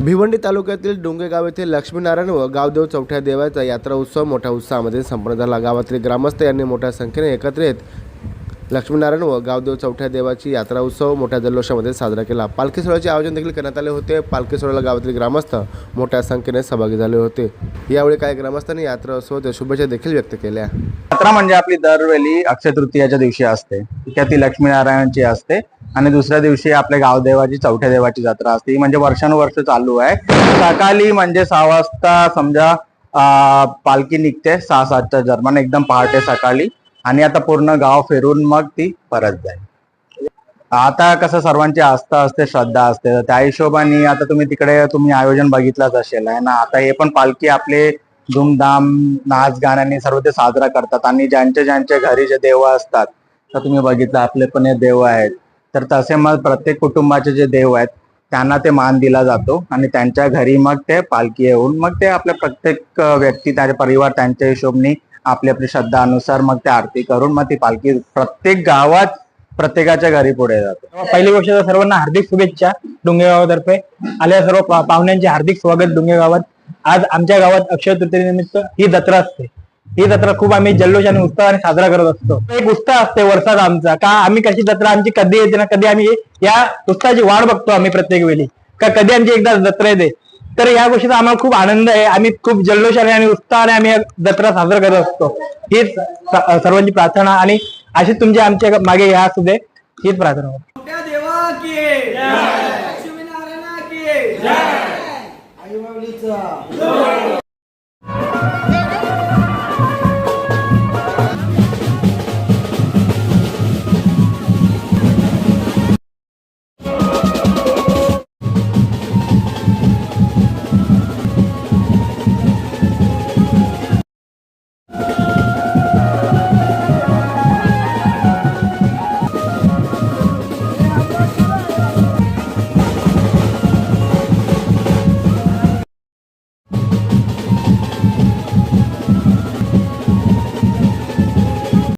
भिवंडी तालुक्यातील डोंगेगाव येथील लक्ष्मीनारायण व गावदेव चौथ्या देवाचा यात्रा उत्सव मोठ्या उत्साहामध्ये संपन्न झाला. गावातील ग्रामस्थ यांनी मोठ्या संख्येने एकत्र येत लक्ष्मीनारायण व गावदेव चौथ्या देवाची यात्रा उत्सव मोठ्या जल्लोषामध्ये साजरा केला. पालखी सोहळ्याचे आयोजन देखील करण्यात आले होते. पालखी सोहळ्याला गावातील ग्रामस्थ मोठ्या संख्येने सहभागी झाले होते. यावेळी काही ग्रामस्थांनी यात्रा उत्सव शुभेच्छा देखील व्यक्त केल्या. यात्रा म्हणजे आपली दरवेळी अक्षय तृतीयाच्या दिवशी असते. त्या ती लक्ष्मीनारायणची असते. आणि दुसऱ्या दिवशी आपल्या गावदेवाची चौथ्या देवाची जत्रा असते. ही म्हणजे वर्षानुवर्ष चालू आहे. सकाळी म्हणजे सहा वाजता समजा पालखी निघते सहा सातच्या दरम्यान एकदम पहाटे सकाळी. आणि आता पूर्ण गाव फिरून मग ती परत जाईल. आता कसं सर्वांची आस्था असते श्रद्धा असते. तर त्या हिशोबाने आता तुम्ही तिकडे तुम्ही आयोजन बघितलंच असेल आहे ना. आता हे पण पालखी आपले धूमधाम नाच गाण्याने सर्व ते साजरा करतात. आणि ज्यांच्या ज्यांच्या घरी जे देव असतात तर तुम्ही बघितलं आपले पण हे देव आहेत. तर तसे मग प्रत्येक कुटुंबाचे जे देव आहेत त्यांना ते मान दिला जातो आणि त्यांच्या घरी मग ते पालखी येऊन मग ते आपल्या प्रत्येक व्यक्ती त्याचे परिवार त्यांच्या हिशोबनी आपली आपली श्रद्धानुसार मग ते आरती करून मग ती पालखी प्रत्येक गावात प्रत्येकाच्या घरी पुढे जातो. पहिली गोष्ट तर सर्वांना हार्दिक शुभेच्छा डोंगेगावातर्फे. आल्या सर्व पाहुण्यांचे हार्दिक स्वागत डोंगेगावात. आज आमच्या गावात अक्षय तृतीयेनिमित्त ही जत्रा असते. ही जत्रा खूप आम्ही जल्लोष आणि उत्साहाने साजरा करत असतो. एक उत्साह असते वर्षाचा आमचा. का आम्ही कशी जत्रा आमची कधी येते ना कधी आम्ही या उत्साहाची वाढ बघतो आम्ही प्रत्येक वेळी. का कधी आमची एकदा जत्रा येते. तर या गोष्टीचा आम्हाला खूप आनंद आहे. आम्ही खूप जल्लोषाने आणि उत्साहाने आम्ही जत्रा साजरा करत असतो. हीच सर्वांची प्रार्थना आणि अशीच तुमची आमच्या मागे या असू दे. हीच प्रार्थना. देवा